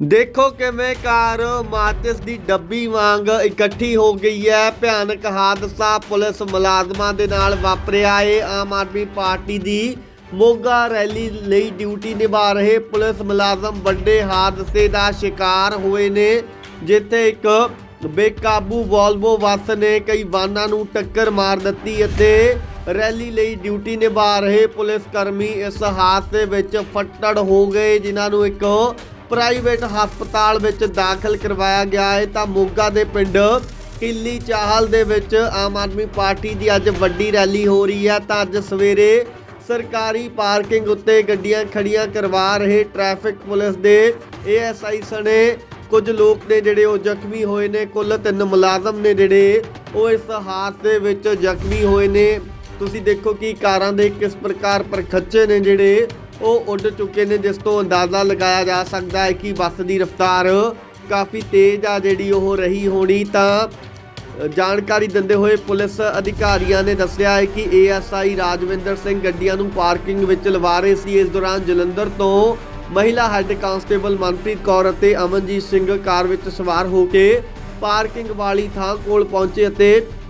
ਦੇਖੋ ਕਿਵੇਂ ਕਾਰ ਮਾਚਿਸ ਦੀ ਡੱਬੀ ਵਾਂਗ ਇਕੱਠੀ ਹੋ ਗਈ ਹੈ। ਭਿਆਨਕ ਹਾਦਸਾ ਪੁਲਿਸ ਮੁਲਾਜ਼ਮਾਂ ਦੇ ਨਾਲ ਵਾਪਰਿਆ। ਏ ਆਮ ਆਦਮੀ ਪਾਰਟੀ ਦੀ ਮੋਗਾ ਰੈਲੀ ਲਈ ਡਿਊਟੀ ਨਿਭਾ ਰਹੇ ਪੁਲਿਸ ਮੁਲਾਜ਼ਮ ਵੱਡੇ ਹਾਦਸੇ ਦਾ ਸ਼ਿਕਾਰ ਹੋਏ ਨੇ, ਜਿੱਥੇ ਇੱਕ ਬੇਕਾਬੂ ਵੋਲਵੋ ਬੱਸ ਨੇ ਕਈ ਵਾਹਨਾਂ ਨੂੰ ਟੱਕਰ ਮਾਰ ਦਿੱਤੀ ਅਤੇ ਰੈਲੀ ਲਈ ਡਿਊਟੀ ਨਿਭਾ ਰਹੇ ਪੁਲਿਸ ਕਰਮੀ ਇਸ ਹਾਦਸੇ ਵਿੱਚ ਫੱਟੜ ਹੋ ਗਏ, ਜਿਨ੍ਹਾਂ ਨੂੰ ਇੱਕ ਪ੍ਰਾਈਵੇਟ ਹਸਪਤਾਲ ਵਿੱਚ ਦਾਖਲ ਕਰਵਾਇਆ ਗਿਆ ਹੈ। ਤਾਂ ਮੋਗਾ ਦੇ ਪਿੰਡ ਕਿੱਲੀ ਚਾਹਲ ਦੇ ਵਿੱਚ ਆਮ ਆਦਮੀ ਪਾਰਟੀ ਦੀ ਅੱਜ ਵੱਡੀ ਰੈਲੀ ਹੋ ਰਹੀ ਹੈ। ਤਾਂ ਅੱਜ ਸਵੇਰੇ ਸਰਕਾਰੀ ਪਾਰਕਿੰਗ ਉੱਤੇ ਗੱਡੀਆਂ ਖੜੀਆਂ ਕਰਵਾ ਰਹੇ ਟ੍ਰੈਫਿਕ ਪੁਲਿਸ ਦੇ ਏਐਸਆਈ ਸਣੇ ਕੁਝ ਲੋਕ ਨੇ ਜਿਹੜੇ ਉਹ ਜ਼ਖਮੀ ਹੋਏ ਨੇ। ਕੁੱਲ ਤਿੰਨ ਮੁਲਾਜ਼ਮ ਨੇ ਜਿਹੜੇ ਉਹ ਇਸ ਹਾਦਸੇ ਵਿੱਚ ਜ਼ਖਮੀ ਹੋਏ ਨੇ। ਤੁਸੀਂ ਦੇਖੋ ਕਿ ਕਾਰਾਂ ਦੇ ਕਿਸ ਪ੍ਰਕਾਰ ਪਰਖੱਚੇ ਨੇ ਜਿਹੜੇ ਉਹ ਉੱਡ ਚੁੱਕੇ ਨੇ, ਜਿਸ ਤੋਂ ਅੰਦਾਜ਼ਾ ਲਗਾਇਆ ਜਾ ਸਕਦਾ ਹੈ ਕਿ ਬੱਸ ਦੀ ਰਫ਼ਤਾਰ ਕਾਫੀ ਤੇਜ਼ ਆ ਜਿਹੜੀ ਉਹ ਰਹੀ ਹੋਣੀ ਤਾਂ ਜਾਣਕਾਰੀ ਦਿੰਦੇ ਹੋਏ ਪੁਲਿਸ ਅਧਿਕਾਰੀਆਂ ਨੇ ਦੱਸਿਆ ਹੈ ਕਿ ਏਐਸਆਈ ਰਾਜਵਿੰਦਰ ਸਿੰਘ ਗੱਡੀਆਂ ਨੂੰ ਪਾਰਕਿੰਗ ਵਿੱਚ ਲਵਾ ਰਹੇ ਸੀ। ਇਸ ਦੌਰਾਨ ਜਲੰਧਰ ਤੋਂ ਮਹਿਲਾ ਹੈੱਡ ਕਾਂਸਟੇਬਲ ਮਨਪ੍ਰੀਤ ਕੌਰ ਅਤੇ ਅਮਨਜੀਤ ਸਿੰਘ ਕਾਰ ਵਿੱਚ ਸਵਾਰ ਹੋ ਕੇ ਪਾਰਕਿੰਗ ਵਾਲੀ ਥਾਂ ਕੋਲ ਪਹੁੰਚੇ ਅਤੇ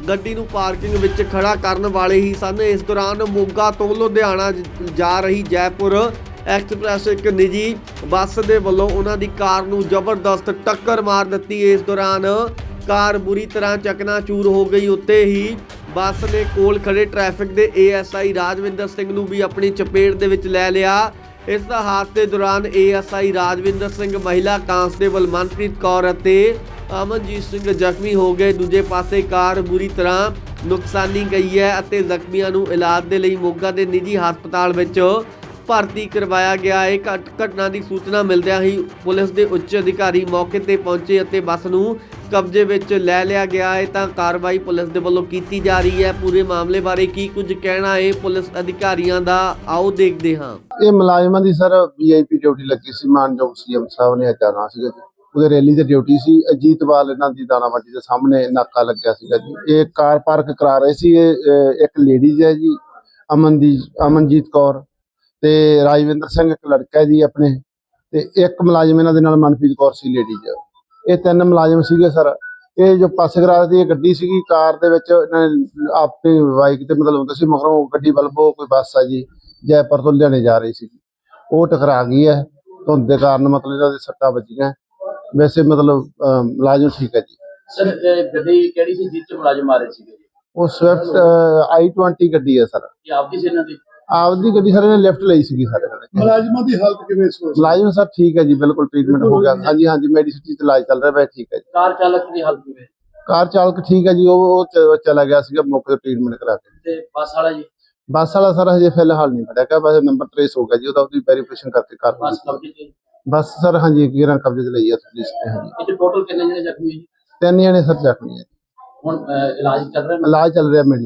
ਗੱਡੀ ਨੂੰ ਪਾਰਕਿੰਗ ਵਿੱਚ ਖੜਾ ਕਰਨ ਵਾਲੇ ਹੀ ਸਨ। ਇਸ ਦੌਰਾਨ ਮੋਗਾ ਤੋਂ ਲੁਧਿਆਣਾ ਜਾ ਰਹੀ ਜੈਪੁਰ ਐਕਸਪ੍ਰੈਸ ਇੱਕ ਨਿੱਜੀ ਬੱਸ ਦੇ ਵੱਲੋਂ ਉਹਨਾਂ ਦੀ ਕਾਰ ਨੂੰ ਜ਼ਬਰਦਸਤ ਟੱਕਰ ਮਾਰ ਦਿੱਤੀ। ਇਸ ਦੌਰਾਨ ਕਾਰ ਬੁਰੀ ਤਰ੍ਹਾਂ ਚਕਨਾਚੂਰ ਹੋ ਗਈ। ਉੱਤੇ ਹੀ ਬੱਸ ਨੇ ਕੋਲ ਖੜੇ ਟ੍ਰੈਫਿਕ ਦੇ ਏਐਸਆਈ ਰਾਜਵਿੰਦਰ ਸਿੰਘ ਨੂੰ ਵੀ ਆਪਣੀ ਚਪੇਟ ਦੇ ਵਿੱਚ ਲੈ ਲਿਆ। ਇਸ ਦਾ ਹਾਦਸੇ ਦੌਰਾਨ ਏਐਸਆਈ ਰਾਜਵਿੰਦਰ ਸਿੰਘ, ਮਹਿਲਾ ਕਾਂਸਟੇਬਲ ਮਨਪ੍ਰੀਤ ਕੌਰ ਅਤੇ ਅਮਨਜੀਤ ਸਿੰਘ ਜ਼ਖਮੀ ਹੋ ਗਏ। ਦੂਜੇ ਪਾਸੇ ਕਾਰ ਬੁਰੀ ਤਰ੍ਹਾਂ ਨੁਕਸਾਨੀ ਗਈ ਹੈ ਅਤੇ ਜ਼ਖਮੀਆਂ ਨੂੰ ਇਲਾਜ ਦੇ ਲਈ ਮੋਗਾ ਦੇ ਨਿੱਜੀ ਹਸਪਤਾਲ ਵਿੱਚ ਭਰਤੀ ਕਰਵਾਇਆ ਗਿਆ। ਹੈ ਘਟਨਾ ਦੀ ਸੂਚਨਾ ਮਿਲਦਿਆਂ ਹੀ ਪੁਲਿਸ ਦੇ ਉੱਚ ਅਧਿਕਾਰੀ ਮੌਕੇ ਤੇ ਪਹੁੰਚੇ ਅਤੇ ਬੱਸ ਨੂੰ ਕਬਜ਼ੇ ਵਿੱਚ ਲੈ ਲਿਆ ਗਿਆ। ਹੈ ਤਾਂ ਕਾਰਵਾਈ ਪੁਲਿਸ ਦੇ ਵੱਲੋਂ ਕੀਤੀ ਜਾ ਰਹੀ ਹੈ। ਪੂਰੇ ਮਾਮਲੇ ਬਾਰੇ ਕੀ ਕੁਝ ਕਹਿਣਾ ਹੈ, ਪੁਲਿਸ ਅਧਿਕਾਰੀਆਂ ਦਾ ਆਓ ਦੇਖਦੇ ਹਾਂ। ਇਹ ਮੁਲਾਜ਼ਮਾਂ ਦੀ ਸਰ ਵੀਆਈਪੀ ਡਿਊਟੀ ਲੱਗੀ ਸੀ। ਮਾਨਯੋਗ ਸੀਐਮ ਸਾਹਿਬ ਨੇ ਅੱਜ ਸੀਗਾ ਉਹਦੇ ਰੈਲੀ ਤੇ ਡਿਊਟੀ ਸੀ ਅਜੀਤਵਾਲ ਇਹਨਾਂ ਦੀ ਦਾਣਾਵਾਟੀ ਦੇ ਸਾਹਮਣੇ ਨਾਕਾ ਲੱਗਿਆ ਸੀਗਾ ਜੀ। ਇਹ ਕਾਰ ਪਾਰਕ ਕਰਾ ਰਹੇ ਸੀ ਇਹ ਅਹ, ਇੱਕ ਲੇਡੀਜ਼ ਹੈ ਜੀ ਅਮਨਦੀ ਅਮਨਜੀਤ ਕੌਰ ਤੇ ਰਾਜਵਿੰਦਰ ਸਿੰਘ ਇੱਕ ਲੜਕਾ ਜੀ ਆਪਣੇ ਤੇ ਇੱਕ ਮੁਲਾਜ਼ਮ ਇਹਨਾਂ ਦੇ ਨਾਲ ਮਨਪ੍ਰੀਤ ਕੌਰ ਸੀ ਲੇਡੀਜ਼ ਇਹ ਤਿੰਨ ਮੁਲਾਜ਼ਮ ਸੀਗੇ ਸਰ। ਇਹ ਜੋ ਪਾਸੇ ਕਰਾ ਦੀ ਇਹ ਗੱਡੀ ਸੀਗੀ ਕਾਰ ਦੇ ਵਿੱਚ ਇਹਨਾਂ ਨੇ ਆਪਣੀ ਬਾਈਕ ਤੇ ਮਤਲਬ ਹੁੰਦਾ ਸੀ ਮਗਰੋਂ ਗੱਡੀ ਵੱਲੋਂ ਕੋਈ ਬੱਸ ਆ ਜੀ ਜੈਪੁਰ ਤੋਂ ਲਿਆਣੇ ਜਾ ਰਹੀ ਸੀ ਉਹ ਟਕਰਾ ਗਈ ਹੈ ਧੁੰਦ ਦੇ ਕਾਰਨ ਮਤਲਬ ਇਹਨਾਂ ਦੇ ਸੱਟਾਂ ਵੱਜੀਆਂ। ਵੈਸੇ ਮਤਲਬ ਅਹ, ਮੁਲਾਜ਼ਮ ਠੀਕ ਹੈ ਜੀ। ਸਰ ਇਹ ਗੱਡੀ ਕਿਹੜੀ ਸੀ ਜਿਸ ਚ ਮੁਲਾਜ਼ਮ ਆ ਰਹੇ ਸੀਗੇ ਉਹ ਸਵਿਫਟ i20 ਗੱਡੀ ਹੈ ਸਰ। ਇਹ ਆਪਦੀ ਸੀ ਇਹਨਾਂ ਦੀ? ਆਪਦੀ ਗੱਡੀ ਸਰ ਇਹਨੇ ਲਿਫਟ ਲਈ ਸੀਗੀ ਸਰ। ਇਹਨਾਂ ਨੇ ਮੁਲਾਜ਼ਮਾਂ ਦੀ ਹਾਲਤ ਕਿਵੇਂ ਇਸ ਵਕਤ ਮੁਲਾਜ਼ਮ ਸਰ ਠੀਕ ਹੈ ਜੀ ਬਿਲਕੁਲ ਟ੍ਰੀਟਮੈਂਟ ਹੋ ਗਿਆ। ਹਾਂਜੀ ਹਾਂਜੀ ਮੈਡੀਸਿਟੀ ਤੇ ਇਲਾਜ ਚੱਲ ਰਿਹਾ ਹੈ ਠੀਕ ਹੈ ਜੀ। ਕਾਰ ਚਾਲਕ ਦੀ ਹਾਲਤ ਕਿਵੇਂ? ਕਾਰ ਚਾਲਕ ਠੀਕ ਹੈ ਜੀ ਉਹ ਉਹ ਚ- ਚਲਾ ਗਿਆ ਸੀਗਾ ਮੌਕੇ ਤੇ ਟ੍ਰੀਟਮੈਂਟ ਕਰਾ ਕੇ। ਤੇ ਬੱਸ ਵਾਲਾ ਜੀ? ਬੱਸ ਵਾਲਾ ਸਰ ਹਜੇ ਫਿਲਹਾਲ ਨਹੀਂ ਫੜਿਆ ਗਿਆ ਬਸ ਨੰਬਰ ਟ੍ਰੇਸ ਹੋ ਗਿਆ ਜੀ ਉਹਦਾ ਉਹਦੀ ਵੈਰੀਫਿਕੇਸ਼ਨ ਕਰਕੇ ਕਰ ਬੱਸ ਕਬਜ਼ੇ ਤੇ ਬੱਸ ਸਰ ਹਾਂਜੀ ਗਿਰਾਂ ਕਬਜ਼ੇ ਲਈ ਹੈ ਪੁਲਿਸ ਨੇ ਹਾਂਜੀ। ਇਹ ਟੋਟਲ ਕਿੰਨੇ ਜਣੇ ਜ਼ਖਮੀ ਹੋਏ ਜੀ? ਤਿੰਨ ਜਣੇ ਸਰ ਜ਼ਖਮੀ ਹੈ ਹੁਣ ਅਹ, ਇਲਾਜ ਚੱਲ ਰਿਹਾ? ਇਲਾਜ ਚੱਲ ਰਿਹਾ ਮੈਡੀ